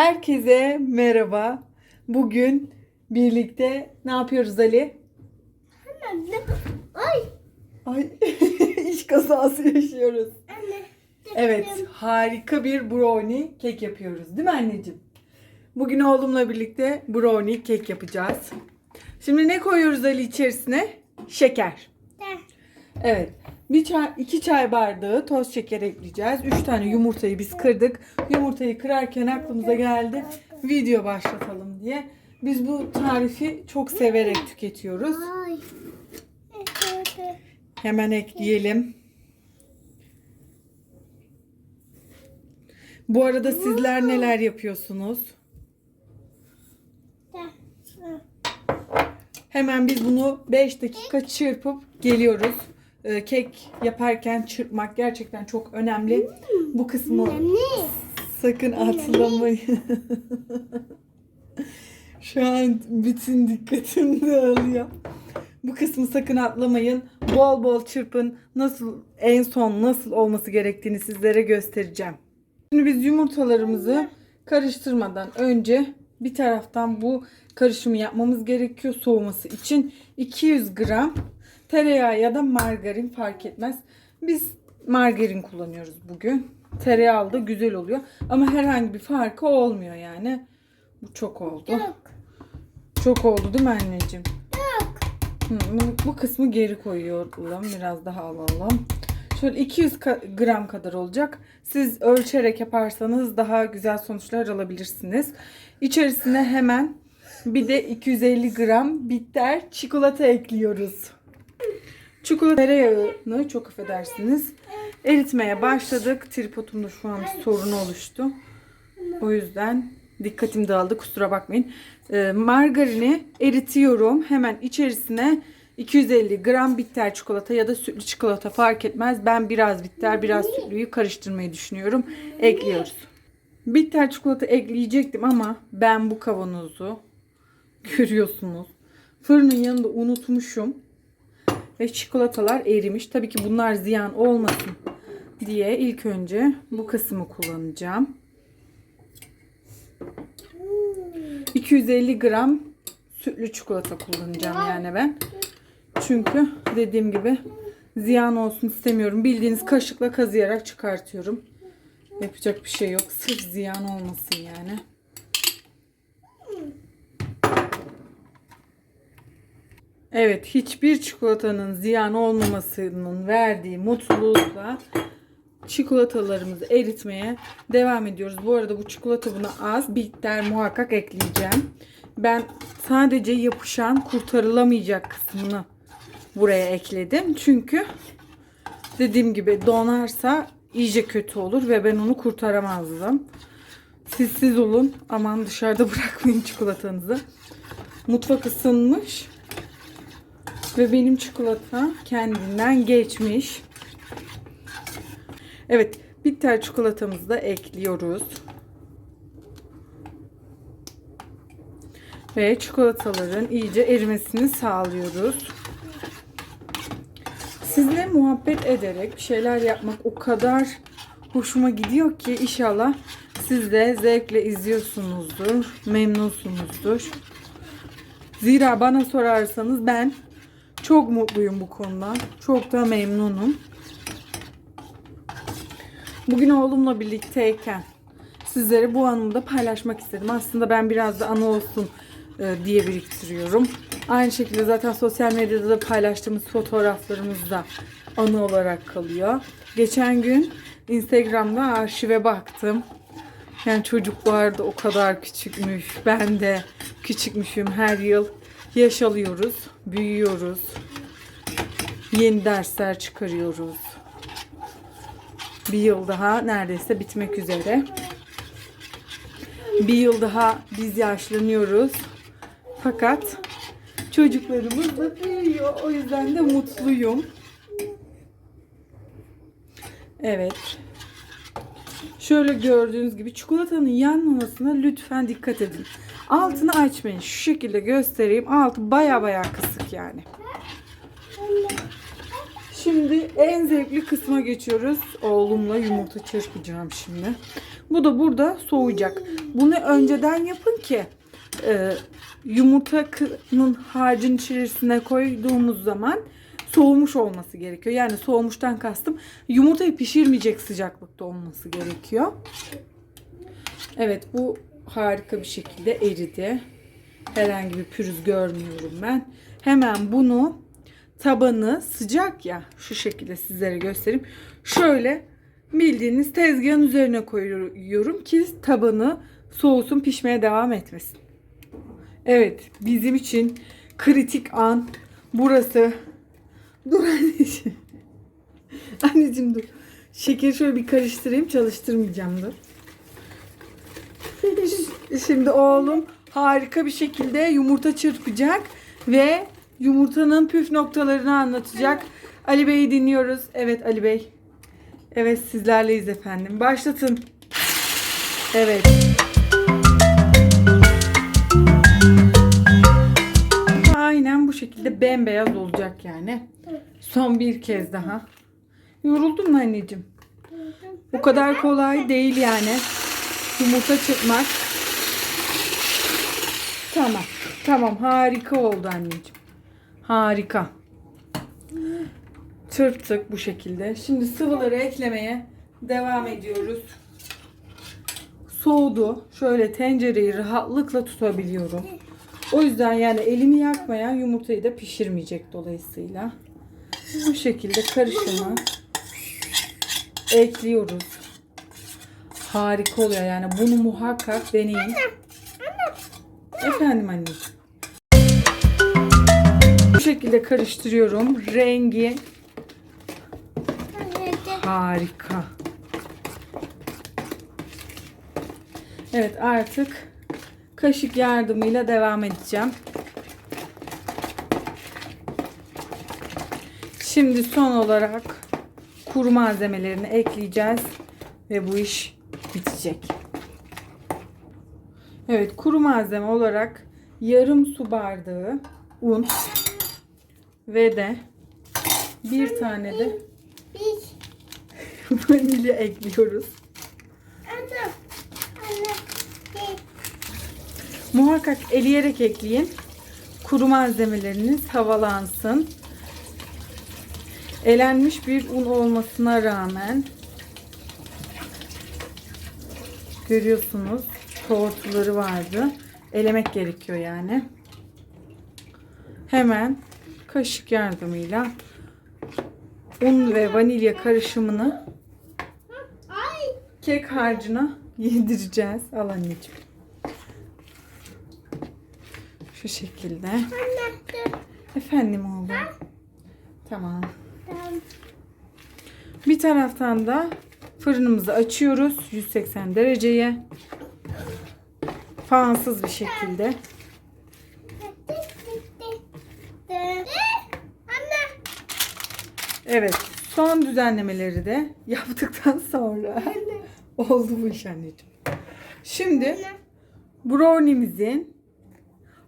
Herkese merhaba. Bugün birlikte ne yapıyoruz Ali? Ay Ay iş kazası yaşıyoruz. anne. Evet harika bir brownie kek yapıyoruz değil mi anneciğim? Bugün oğlumla birlikte brownie kek yapacağız. Şimdi ne koyuyoruz Ali içerisine? Şeker. Evet. Bir çay, iki çay bardağı toz şeker ekleyeceğiz. Üç tane yumurtayı biz kırdık. Yumurtayı kırarken aklımıza geldi video başlatalım diye. Biz bu tarifi çok severek tüketiyoruz. Hemen ekleyelim. Bu arada sizler neler yapıyorsunuz? Hemen biz bunu 5 dakika çırpıp geliyoruz. Ee, kek yaparken çırpmak gerçekten çok önemli. Bu kısmı sakın atlamayın. Şu an bütün dikkatim dağılıyor. Bu kısmı sakın atlamayın. Bol bol çırpın. Nasıl en son nasıl olması gerektiğini sizlere göstereceğim. Şimdi biz yumurtalarımızı karıştırmadan önce bir taraftan bu karışımı yapmamız gerekiyor soğuması için. 200 gram tereyağı ya da margarin fark etmez. Biz margarin kullanıyoruz bugün. Tereyağı da güzel oluyor. Ama herhangi bir farkı olmuyor yani. Bu çok oldu. Yok. Çok oldu değil mi anneciğim? Yok. Hı, bu- Bu kısmı geri koyuyorum. Biraz daha alalım. Şöyle 200 ka- gram kadar olacak. Siz ölçerek yaparsanız daha güzel sonuçlar alabilirsiniz. İçerisine hemen bir de 250 gram bitter çikolata ekliyoruz. Çikolata tereyağını çok affedersiniz. Eritmeye başladık. Tripodumda şu an bir sorun oluştu. O yüzden dikkatim dağıldı kusura bakmayın. Ee, margarini eritiyorum. Hemen içerisine 250 gram bitter çikolata ya da sütlü çikolata fark etmez. Ben biraz bitter biraz sütlüyü karıştırmayı düşünüyorum. Ekliyoruz. Bitter çikolata ekleyecektim ama ben bu kavanozu görüyorsunuz. Fırının yanında unutmuşum. Ve çikolatalar erimiş. Tabii ki bunlar ziyan olmasın diye ilk önce bu kısmı kullanacağım. 250 gram sütlü çikolata kullanacağım yani ben. Çünkü dediğim gibi ziyan olsun istemiyorum. Bildiğiniz kaşıkla kazıyarak çıkartıyorum. Yapacak bir şey yok. Sırf ziyan olmasın yani. Evet, hiçbir çikolatanın ziyan olmamasının verdiği mutlulukla çikolatalarımızı eritmeye devam ediyoruz. Bu arada bu çikolata buna az. Bitter muhakkak ekleyeceğim. Ben sadece yapışan kurtarılamayacak kısmını buraya ekledim. Çünkü dediğim gibi donarsa iyice kötü olur ve ben onu kurtaramazdım. Siz siz olun. Aman dışarıda bırakmayın çikolatanızı. Mutfak ısınmış. Ve benim çikolata kendinden geçmiş. Evet, bitter çikolatamızı da ekliyoruz. Ve çikolataların iyice erimesini sağlıyoruz. Sizle muhabbet ederek bir şeyler yapmak o kadar hoşuma gidiyor ki inşallah siz de zevkle izliyorsunuzdur, memnunsunuzdur. Zira bana sorarsanız ben çok mutluyum bu konuda. Çok da memnunum. Bugün oğlumla birlikteyken sizlere bu anımı da paylaşmak istedim. Aslında ben biraz da anı olsun e, diye biriktiriyorum. Aynı şekilde zaten sosyal medyada da paylaştığımız fotoğraflarımız da anı olarak kalıyor. Geçen gün Instagram'da arşive baktım. Yani çocuklar da o kadar küçükmüş. Ben de küçükmüşüm. Her yıl yaş alıyoruz, büyüyoruz. Yeni dersler çıkarıyoruz. Bir yıl daha neredeyse bitmek üzere. Bir yıl daha biz yaşlanıyoruz. Fakat çocuklarımız da büyüyor. O yüzden de mutluyum. Evet. Şöyle gördüğünüz gibi çikolatanın yanmamasına lütfen dikkat edin. Altını açmayın. Şu şekilde göstereyim. Altı baya baya kısık yani. Şimdi en zevkli kısma geçiyoruz. Oğlumla yumurta çırpacağım şimdi. Bu da burada soğuyacak. Bunu önceden yapın ki e, yumurtanın harcın içerisine koyduğumuz zaman soğumuş olması gerekiyor. Yani soğumuştan kastım yumurtayı pişirmeyecek sıcaklıkta olması gerekiyor. Evet bu harika bir şekilde eridi. Herhangi bir pürüz görmüyorum ben. Hemen bunu tabanı sıcak ya şu şekilde sizlere göstereyim. Şöyle bildiğiniz tezgahın üzerine koyuyorum ki tabanı soğusun pişmeye devam etmesin. Evet bizim için kritik an burası. Dur anneciğim. Anneciğim dur. Şekeri şöyle bir karıştırayım çalıştırmayacağım dur. Şimdi oğlum harika bir şekilde yumurta çırpacak ve yumurtanın püf noktalarını anlatacak. Ali Bey'i dinliyoruz. Evet Ali Bey. Evet sizlerleyiz efendim. Başlatın. Evet. Şekilde bembeyaz olacak yani. Son bir kez daha. Yoruldun mu anneciğim? Bu kadar kolay değil yani. Yumurta çırpmak. Tamam. Tamam harika oldu anneciğim. Harika. Çırptık bu şekilde. Şimdi sıvıları eklemeye devam ediyoruz. Soğudu. Şöyle tencereyi rahatlıkla tutabiliyorum. O yüzden yani elimi yakmayan yumurtayı da pişirmeyecek dolayısıyla. Bu şekilde karışımı ekliyoruz. Harika oluyor yani bunu muhakkak deneyin. Efendim anneciğim. Bu şekilde karıştırıyorum. Rengi harika. Evet artık kaşık yardımıyla devam edeceğim. Şimdi son olarak kuru malzemelerini ekleyeceğiz ve bu iş bitecek. Evet kuru malzeme olarak yarım su bardağı un ve de bir tane de vanilya ekliyoruz. Muhakkak eleyerek ekleyin. Kuru malzemeleriniz havalansın. Elenmiş bir un olmasına rağmen görüyorsunuz tortuları vardı. Elemek gerekiyor yani. Hemen kaşık yardımıyla un ve vanilya karışımını kek harcına yedireceğiz. Al anneciğim. Şu şekilde. Efendim oğlum. Tamam. Bir taraftan da fırınımızı açıyoruz 180 dereceye. Fansız bir şekilde. Evet. Son düzenlemeleri de yaptıktan sonra oldu bu iş anneciğim. Şimdi brownie'mizin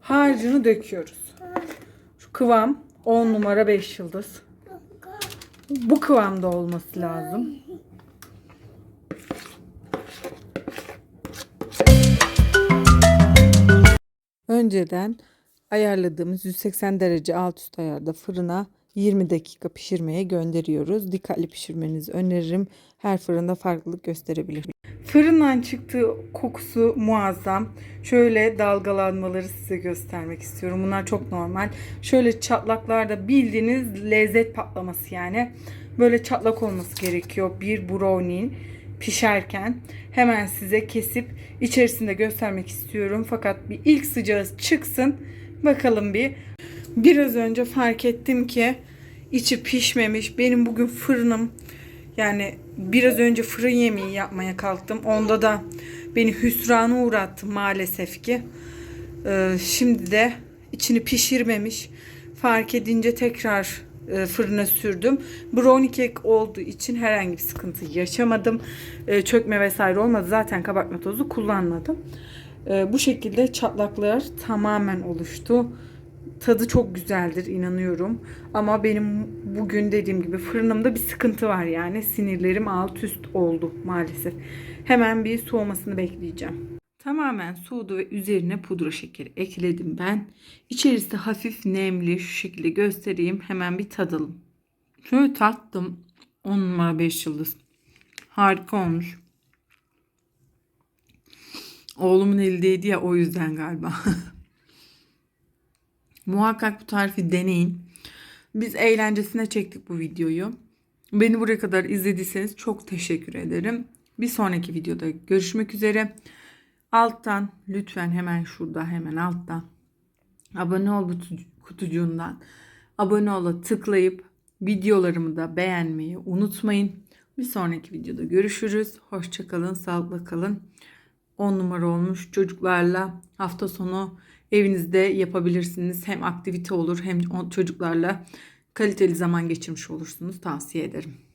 harcını döküyoruz. Şu kıvam 10 numara 5 yıldız. Bu kıvamda olması lazım. Önceden ayarladığımız 180 derece alt üst ayarda fırına 20 dakika pişirmeye gönderiyoruz. Dikkatli pişirmenizi öneririm. Her fırında farklılık gösterebilir. Fırından çıktığı kokusu muazzam. Şöyle dalgalanmaları size göstermek istiyorum. Bunlar çok normal. Şöyle çatlaklarda bildiğiniz lezzet patlaması yani. Böyle çatlak olması gerekiyor bir brownie pişerken. Hemen size kesip içerisinde göstermek istiyorum. Fakat bir ilk sıcağı çıksın. Bakalım bir. Biraz önce fark ettim ki içi pişmemiş. Benim bugün fırınım yani biraz önce fırın yemeği yapmaya kalktım. Onda da beni hüsrana uğrattı maalesef ki. Ee, şimdi de içini pişirmemiş. Fark edince tekrar e, fırına sürdüm. Brownie kek olduğu için herhangi bir sıkıntı yaşamadım. E, çökme vesaire olmadı. Zaten kabartma tozu kullanmadım. E, bu şekilde çatlaklar tamamen oluştu. tadı çok güzeldir inanıyorum. Ama benim bugün dediğim gibi fırınımda bir sıkıntı var yani. Sinirlerim alt üst oldu maalesef. Hemen bir soğumasını bekleyeceğim. Tamamen soğudu ve üzerine pudra şekeri ekledim ben. İçerisi hafif nemli şu şekilde göstereyim. Hemen bir tadalım. Şöyle tattım. 10 numara 5 yıldız. Harika olmuş. Oğlumun elindeydi ya o yüzden galiba. Muhakkak bu tarifi deneyin. Biz eğlencesine çektik bu videoyu. Beni buraya kadar izlediyseniz çok teşekkür ederim. Bir sonraki videoda görüşmek üzere. Alttan lütfen hemen şurada hemen alttan abone ol kutucuğundan abone ola tıklayıp videolarımı da beğenmeyi unutmayın. Bir sonraki videoda görüşürüz. Hoşçakalın, sağlıkla kalın. 10 numara olmuş çocuklarla hafta sonu evinizde yapabilirsiniz. Hem aktivite olur hem çocuklarla kaliteli zaman geçirmiş olursunuz. Tavsiye ederim.